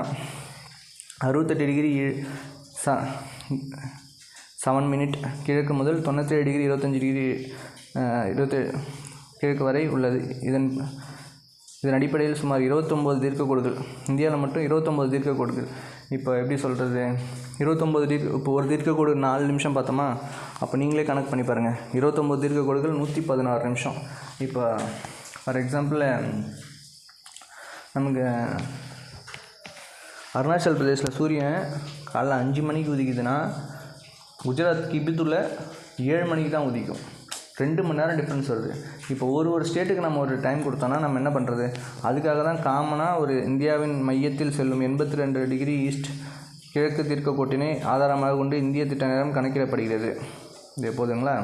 அறுபத்தெட்டு டிகிரி ச செவன் மினிட் கிழக்கு முதல் தொண்ணூற்றேழு டிகிரி இருபத்தஞ்சி டிகிரி இருபத்தேழு கிழக்கு வரை உள்ளது. இதன் இதன் அடிப்படையில் சுமார் இருபத்தொம்போது தீர்க்கக்கோடுகள் இந்தியாவில் மட்டும் இருபத்தொம்போது தீர்க்கக்கோடுகள் இப்போ எப்படி சொல்கிறது இருபத்தொம்போது தீர்க்க இப்போ ஒரு தீர்க்கக்கோடு நாலு நிமிஷம் பார்த்தோமா? அப்போ நீங்களே கணக்கு பண்ணி பாருங்கள் இருபத்தொம்போது தீர்க்கக்கோடுகள் நூற்றி பதினாறு நிமிஷம். இப்போ ஃபார் எக்ஸாம்பிள் நமக்கு அருணாச்சல் பிரதேசில் சூரியன் காலைல அஞ்சு மணிக்கு உதிக்குதுன்னா குஜராத் கிபித்துள்ள ஏழு மணிக்கு தான் உதிக்கும். ரெண்டு மணி நேரம் டிஃப்ரென்ஸ் வருது. இப்போ ஒரு ஒரு ஸ்டேட்டுக்கு நம்ம ஒரு டைம் கொடுத்தோன்னா நம்ம என்ன பண்ணுறது அதுக்காக தான் காமனாக ஒரு இந்தியாவின் மையத்தில் செல்லும் எண்பத்தி ரெண்டு டிகிரி ஈஸ்ட் கிழக்கு தீர்க்க கோட்டினை ஆதாரமாக கொண்டு இந்திய திட்ட நேரம் கணக்கிடப்படுகிறது. இது போதுங்களா?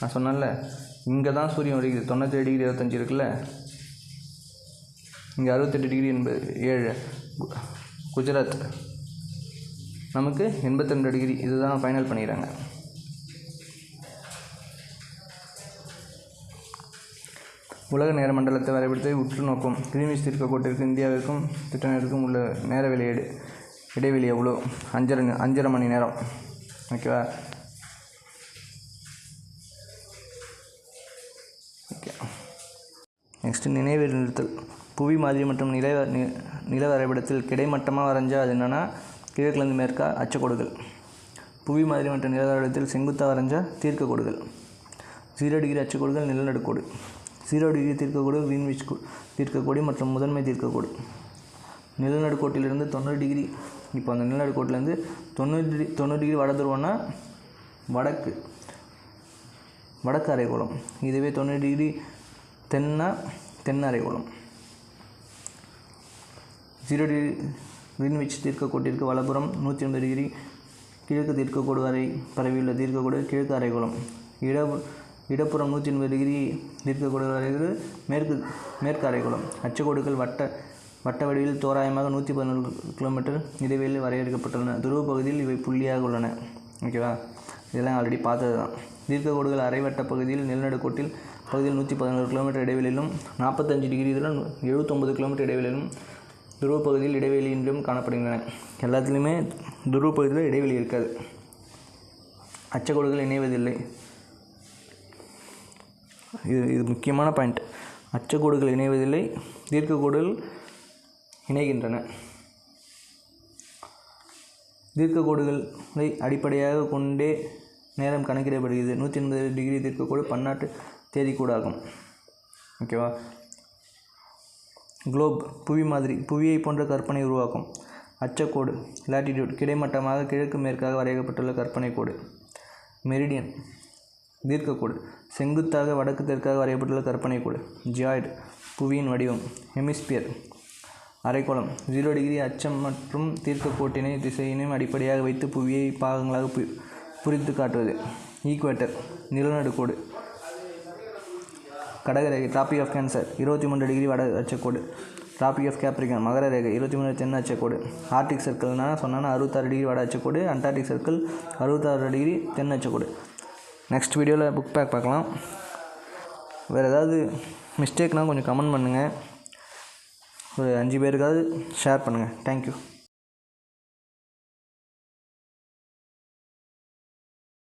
நான் சொன்னேன்ல இங்கே தான் சூரியன் உதிக்குது. தொண்ணூற்றி டிகிரி இருபத்தஞ்சி இருக்குல்ல? இங்கே அறுபத்தெட்டு டிகிரி எண்பது ஏழு. குஜராத். நமக்கு எண்பத்தி ரெண்டு டிகிரி. இதுதான் ஃபைனல் பண்ணிடுறாங்க உலக நேர மண்டலத்தை வரைபடத்தை உற்று நோக்கும். கிரீமிஸ் தீர்க்கக்கோட்டிற்கு இந்தியாவிற்கும் திட்டநேருக்கும் உள்ள நேர வெளியீடு. இடைவெளி எவ்வளோ அஞ்சரை அஞ்சரை மணி நேரம். ஓகேவா? நெக்ஸ்ட்டு நினைவு நிறுத்தல். புவி மாதிரி மற்றும் நில நில வரைபடத்தில் கிடைமட்டமாக வரைஞ்சால் அது என்னென்னா கிழக்குலேருந்து மேற்கா அச்சக்கோடுகள் புவி மாதிரி மற்றும் நில வரைபடத்தில் செங்குத்தாக வரைஞ்சா தீர்க்கக்கோடுகள் ஜீரோ டிகிரி அச்சக்கோடுகள் நிலநடுக்கோடு ஜீரோ டிகிரி தீர்க்கக்கோடு கிரீன்விச் தீர்க்கக்கோடு மற்றும் முதன்மை தீர்க்கக்கோடு நிலநடுக்கோட்டிலிருந்து தொண்ணூறு டிகிரி இப்போ அந்த நிலநடுக்கோட்டிலேருந்து தொண்ணூறு டிகிரி தொண்ணூறு டிகிரி வட துருவம்னா வடக்கு. வடக்கு அரைக்கோளம். இதுவே தொண்ணூறு டிகிரி தென்னா தென் அரைக்கோளம் ஜீரோ டிகிரி கிரீன்விச் தீர்க்கக்கோட்டிற்கு வலப்புறம் நூற்றி எண்பது டிகிரி கிழக்கு தீர்க்கக்கோடு வரை பரவியுள்ள தீர்க்கக்கோடு கிழக்கு அரைக்கோளம் இட இடப்புறம் நூற்றி எண்பது டிகிரி தீர்க்கக்கோடு வரைகிறது மேற்கு மேற்கு அரைக்கோளம் அச்சக்கோடுகள் வட்ட வட்ட வடிவில் தோராயமாக நூற்றி பதினொன்று கிலோமீட்டர் இடைவெளியில் வரையறுக்கப்பட்டுள்ளன. துருவ பகுதியில் இவை புள்ளியாக உள்ளன. ஓகேவா? இதெல்லாம் ஆல்ரெடி பார்த்தது தான் தீர்க்கக்கோடுகள் அரைவட்ட பகுதியில் நிலநடுக்கோட்டில் பகுதியில் நூற்றி பதினோரு கிலோமீட்டர் இடைவெளியிலும் நாற்பத்தஞ்சு டிகிரி எழுபத்தொம்பது கிலோமீட்டர் இடைவெளியிலும் துருவ பகுதியில் இடைவெளியின்றும் காணப்படுகின்றன. எல்லாத்துலேயுமே துருவ பகுதியில் இடைவெளி இருக்காது. அச்சக்கோடுகள் இணைவதில்லை. இது இது முக்கியமான பாயிண்ட் அச்சக்கோடுகள் இணைவதில்லை தீர்க்கக்கோடுகள் இணைகின்றன. தீர்க்கக்கோடுகளை அடிப்படையாக கொண்டே நேரம் கணக்கிடப்படுகிறது. நூற்றி எண்பது டிகிரி தீர்க்கக்கோடு பன்னாட்டு தேதிக்கூடாகும். ஓகேவா? குளோப் புவி மாதிரி புவியை போன்ற கற்பனை உருவாக்கும். அச்சக்கோடு லாட்டிடியூட் கிடைமட்டமாக கிழக்கு மேற்காக வரையப்பட்டுள்ள கற்பனை கோடு. மெரிடியன் தீர்க்கக்கோடு செங்குத்தாக வடக்கு தெற்காக வரையப்பட்டுள்ள கற்பனை கோடு. ஜியாய்டு புவியின் வடிவம். ஹெமிஸ்பியர் அரைக்கோளம். ஜீரோ டிகிரி அச்சம் மற்றும் தீர்க்கக்கோட்டினை திசையினையும் அடிப்படையாக வைத்து புவியை பாகங்களாக பு புரித்து காட்டுவது. ஈக்குவேட்டர் நிலநடுக்கோடு. கடகரேகை டிராபிக் ஆஃப் கேன்சர் இருபத்தி மூணு டிகிரி வட அச்சக்கோடு. டிராபிக் ஆஃப் கேப்ரிகான் மகர ரேகை இருபத்தி மூணு தென் அச்சக்கோடு. ஆர்டிக் சர்க்கிள்னா சொன்னால் அறுபத்தாறு டிகிரி வட அச்சக்கோடு அண்டார்டிக் சர்க்கிள் அறுபத்தாறு டிகிரி தென் அச்சக்கோடு. நெக்ஸ்ட் வீடியோவில் புக் பேக் பார்க்கலாம். வேறு ஏதாவது மிஸ்டேக்னால் கொஞ்சம் கமெண்ட் பண்ணுங்கள் ஒரு அஞ்சு பேருக்காவது ஷேர் பண்ணுங்கள் தேங்க்யூ